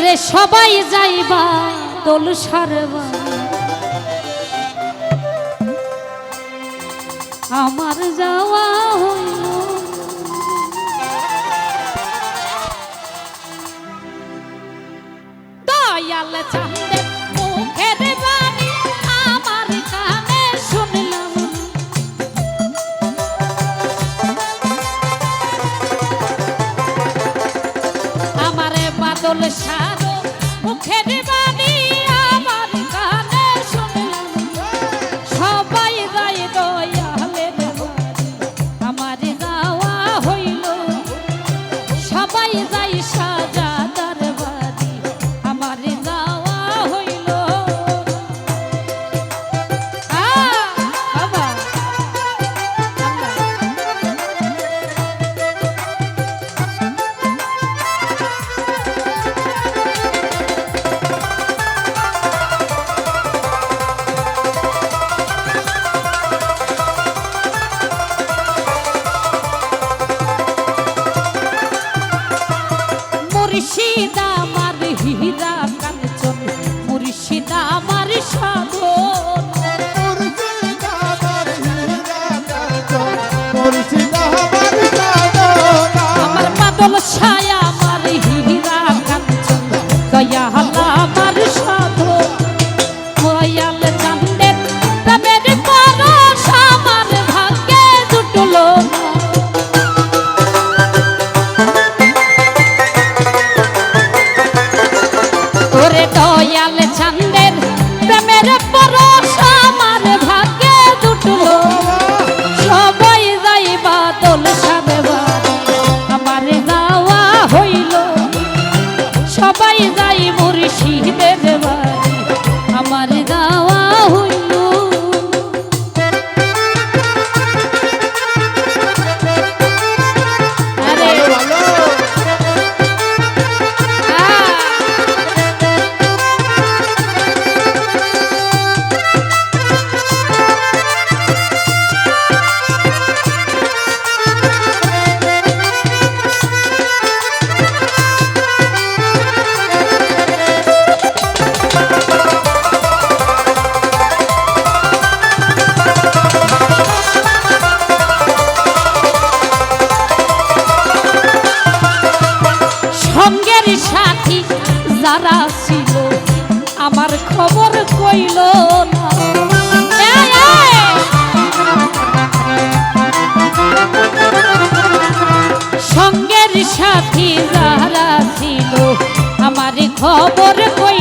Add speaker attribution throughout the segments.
Speaker 1: ওরে সবাই যাইবা দোল সারবা। আমার যাওয়া হইল। দয়াল চান্দের আমার বাদল সারো, মুখের বাণী আমার কানে শুনলাম সবাই যায় দয়ালে আমার গাওয়া হইল। সবাই যাই সাজা সাথী যারা ছিল। আমার খবর কই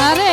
Speaker 2: আরে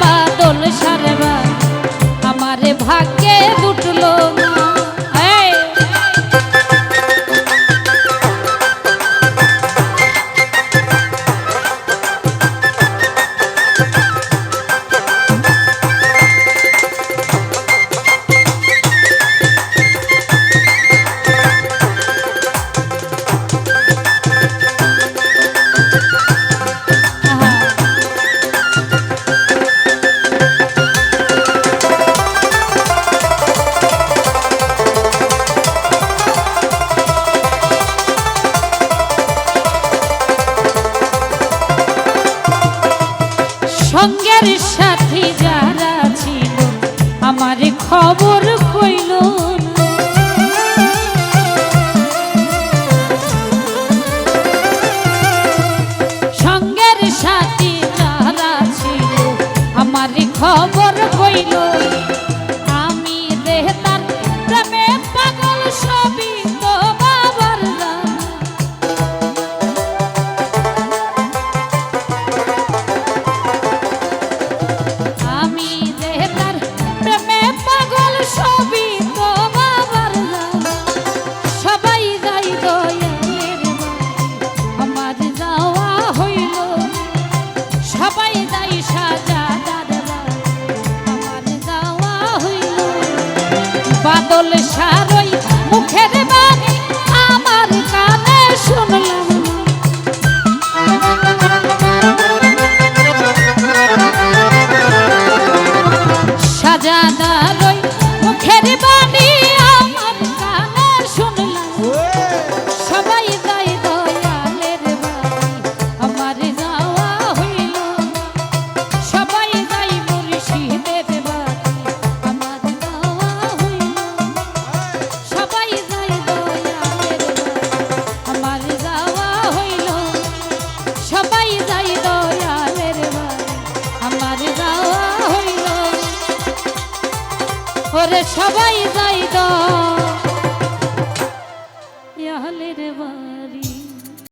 Speaker 1: বাদল সারবা আমারে ভাগ্য সঙ্গের সাথে যারা ছিল আমার খবর কইল সঙ্গের সাথী যারা ছিল আমার খবর কইল shine. ওরে সবাই যাই দল